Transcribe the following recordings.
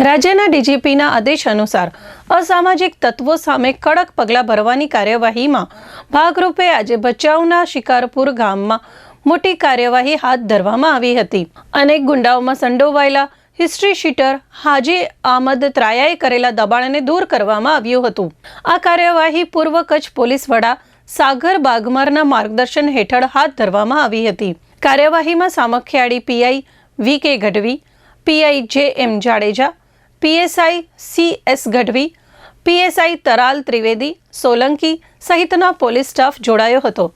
રાજ્યના ડીજીપીના આદેશ અનુસાર અસામાજિક તત્વો સામે કડક પગલાં ભરવાની કાર્યવાહીમાં ભાગરૂપે આજે ભચાઉના શિકારપુર ગામમાં મોટી કાર્યવાહી હાથ ધરવામાં આવી હતી. અનેક ગુંડાઓમાં સંડોવાયેલા હિસ્ટ્રી શીટર હાજી આમદ ત્રાયાએ કરેલા દબાણને દૂર કરવામાં આવ્યું હતું. આ કાર્યવાહી પૂર્વ કચ્છ પોલીસ વડા સાગર બાગમારના માર્ગદર્શન હેઠળ હાથ ધરવામાં આવી હતી. કાર્યવાહીમાં સામખિયાળી પીઆઈ વી K Gadhvi, PI J M Jadeja PSI C S Gadhvi, PSI Taral Trivedi, Solanki સહિતના પોલીસ સ્ટાફ જોડાયો હતો.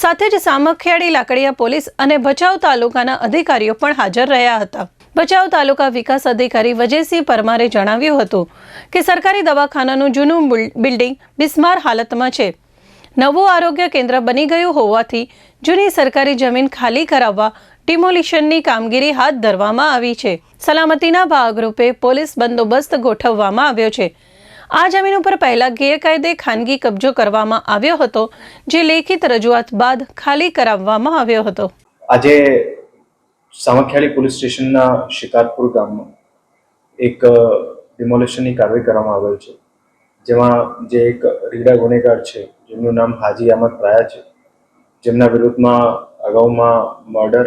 સાથે જ સામખિયાળી લાકડીયા પોલીસ અને ભચાઉ તાલુકાના અધિકારીઓ પણ હાજર રહ્યા હતા. ભચાઉ તાલુકા વિકાસ અધિકારી વજયસિંહ પરમારે જણાવ્યું હતું કે સરકારી દવાખાનાનું જૂનું બિલ્ડિંગ બિસ્માર હાલતમાં છે. નવું આરોગ્ય કેન્દ્ર બની ગયું હોવાથી જૂની સરકારી જમીન ખાલી કરાવવા ડિમોલિશનની કામગીરી હાથ ધરવામાં આવી છે. સલામતીના ભાગરૂપે પોલીસ બંદોબસ્ત ગોઠવવામાં આવ્યો છે. આ જમીન ઉપર પહેલા ગેરકાયદે ખાનગી કબજો કરવામાં આવ્યો હતો, જે લેખિત રજૂઆત બાદ ખાલી કરાવવામાં આવ્યો હતો. આજે સામખિયાળી પોલીસ સ્ટેશનના શિકારપુર ગામમાં એક ડિમોલેશનની કાર્યવાહી કરવામાં આવેલ છે. જેમાં જે એક રીડા ગુનેગાર છે, જેમનું નામ હાજી અહમદ રાયા છે, જેમના વિરુદ્ધમાં અગાઉમાં મર્ડર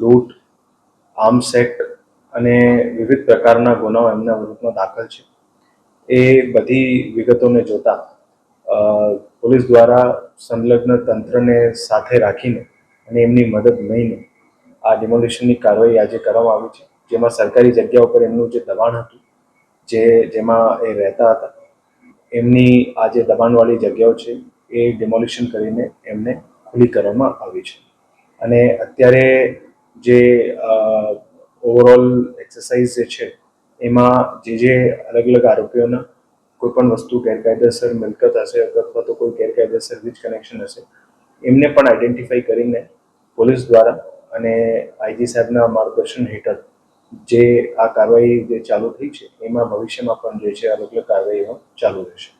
લૂંટ આર્મસેટ અને વિવિધ પ્રકારના ગુનાઓ એમના વિરુદ્ધમાં દાખલ છે. એ બધી વિગતોને જોતા પોલીસ દ્વારા સંલગ્ન તંત્રને સાથે રાખીને અને એમની મદદ લઈને આ ડિમોલિશનની કાર્યવાહી આજે કરવામાં આવી છે. જેમાં સરકારી જગ્યા ઉપર એમનું જે દબાણ હતું, જે, જેમાં એ રહેતા હતા, એમની આ જે દબાણવાળી જગ્યાઓ છે, એ ડિમોલિશન કરીને એમને ખુલ્લી કરવામાં આવી છે. અને અત્યારે જે ઓવરઓલ એક્સરસાઇઝ જે છે, એમાં જે જે અલગ અલગ આરોપીઓના કોઈ પણ વસ્તુ ગેરકાયદેસર મિલકત હશે અથવા તો કોઈ ગેરકાયદેસર વીજ કનેક્શન હશે, એમને પણ આઈડેન્ટિફાઈ કરીને પોલીસ દ્વારા અને આઈજી સાહેબના માર્ગદર્શન હેઠળ જે આ કાર્યવાહી જે ચાલુ થઈ છે, એમાં ભવિષ્યમાં પણ જે છે અલગ અલગ કાર્યવાહીઓ ચાલુ રહેશે.